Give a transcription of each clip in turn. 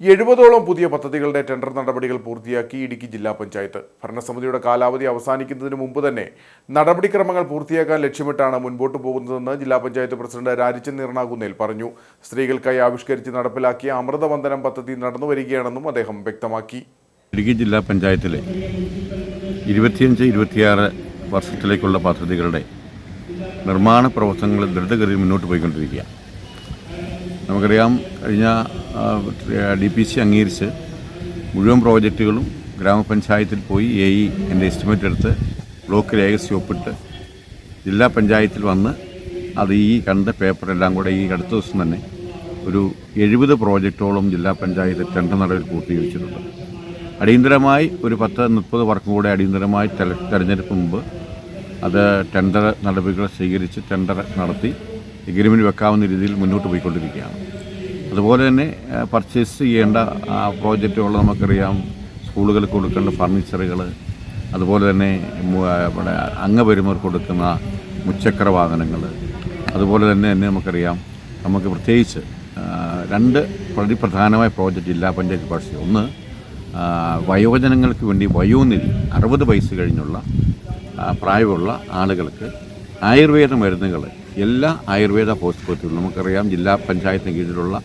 എഴുപതോളം പുതിയ പദ്ധതികളുടെ ടെൻഡർ നടപടികൾ പൂർത്തിയാക്കി ഇടുക്കി ജില്ലാ പഞ്ചായത്ത്. ഭരണസമിതിയുടെ കാലാവധി അവസാനിക്കുന്നതിന് മുമ്പ് തന്നെ നടപടിക്രമങ്ങൾ പൂർത്തിയാക്കാൻ ലക്ഷ്യമിട്ടാണ് മുൻപോട്ട് പോകുന്നതെന്ന് ജില്ലാ പഞ്ചായത്ത് പ്രസിഡന്റ് രാജിച്ചൻ നീർണാകുന്നേൽ പറഞ്ഞു. സ്ത്രീകൾക്കായി ആവിഷ്കരിച്ച് നടപ്പിലാക്കിയ അമൃതവന്ദനം പദ്ധതി നടന്നുവരികയാണെന്നും അദ്ദേഹം വ്യക്തമാക്കി. ഇടുക്കി ജില്ലാ പഞ്ചായത്തിലെ ഇരുപത്തിയഞ്ച് ഇരുപത്തിയാറ് വർഷത്തിലേക്കുള്ള പദ്ധതികളുടെ നിർമ്മാണ പ്രവർത്തനങ്ങൾ ദ്രുതഗതിയിൽ മുന്നോട്ട് പോയിക്കൊണ്ടിരിക്കുക നമുക്കറിയാം കഴിഞ്ഞ ഡി പി സി അംഗീകരിച്ച് മുഴുവൻ പ്രോജക്റ്റുകളും ഗ്രാമപഞ്ചായത്തിൽ പോയി എ ഇ എന്റെ എസ്റ്റിമേറ്റ് എടുത്ത് ബ്ലോക്ക് രേഖസി ഒപ്പിട്ട് ജില്ലാ പഞ്ചായത്തിൽ വന്ന് അത് ഈ കണ്ട പേപ്പറെല്ലാം കൂടെ ഈ അടുത്ത ദിവസം തന്നെ ഒരു എഴുപത് പ്രോജക്റ്റോളം ജില്ലാ പഞ്ചായത്ത് ടെൻഡർ നടപടി പൂർത്തീകരിച്ചിട്ടുണ്ട്. അടിയന്തരമായി ഒരു പത്ത് മുപ്പത് വർക്കും കൂടെ അടിയന്തരമായി തെര തെരഞ്ഞെടുപ്പ് മുമ്പ് അത് ടെൻഡർ നടപടികൾ സ്വീകരിച്ച് ടെൻഡർ നടത്തി എഗ്രിമെന്റ് വെക്കാവുന്ന രീതിയിൽ മുന്നോട്ട് പോയിക്കൊണ്ടിരിക്കുകയാണ്. അതുപോലെ തന്നെ പർച്ചേസ് ചെയ്യേണ്ട പ്രോജക്റ്റുകൾ നമുക്കറിയാം. സ്കൂളുകൾക്ക് കൊടുക്കേണ്ട ഫർണിച്ചറുകൾ അതുപോലെ തന്നെ ഇവിടെ അംഗപരിമർക്ക് കൊടുക്കുന്ന മുച്ചക്ര വാഹനങ്ങൾ അതുപോലെ തന്നെ തന്നെ നമുക്കറിയാം. നമുക്ക് പ്രത്യേകിച്ച് രണ്ട് വളരെ പ്രധാനമായ പ്രോജക്റ്റ് ജില്ലാ പഞ്ചായത്ത് പാർട്ടി ഒന്ന് വയോജനങ്ങൾക്ക് വേണ്ടി വയോനിധി അറുപത് വയസ്സ് കഴിഞ്ഞുള്ള പ്രായമുള്ള ആളുകൾക്ക് ആയുർവേദ മരുന്നുകൾ എല്ലാ ആയുർവേദ ഹോസ്പിറ്റലുകളും നമുക്കറിയാം ജില്ലാ പഞ്ചായത്തിന് കീഴിലുള്ള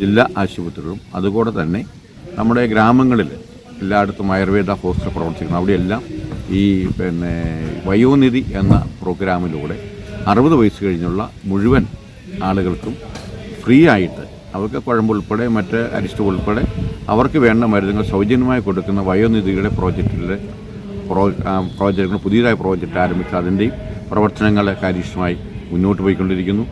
ജില്ലാ ആശുപത്രികളും. അതുകൂടെ തന്നെ നമ്മുടെ ഗ്രാമങ്ങളിൽ എല്ലായിടത്തും ആയുർവേദ ഹോസ്പിറ്റൽ പ്രവർത്തിക്കുന്നു. അവിടെയെല്ലാം ഈ പിന്നെ വയോനിധി എന്ന പ്രോഗ്രാമിലൂടെ അറുപത് വയസ്സ് കഴിഞ്ഞുള്ള മുഴുവൻ ആളുകൾക്കും ഫ്രീ ആയിട്ട് അവർക്ക് കുഴമ്പ് ഉൾപ്പെടെ മറ്റ് അരിഷ്ടം ഉൾപ്പെടെ അവർക്ക് വേണ്ട മരുന്നുകൾ സൗജന്യമായി കൊടുക്കുന്ന വയോനിധിയുടെ പ്രോജക്റ്റിലെ പ്രോ പ്രോജക്റ്റുകൾ പുതിയതായ പ്രോജക്റ്റ് ആരംഭിച്ച് അതിന്റെയും പ്രവർത്തനങ്ങൾ കാര്യക്ഷമമായി മുന്നോട്ട് പോയിക്കൊണ്ടിരിക്കുന്നു.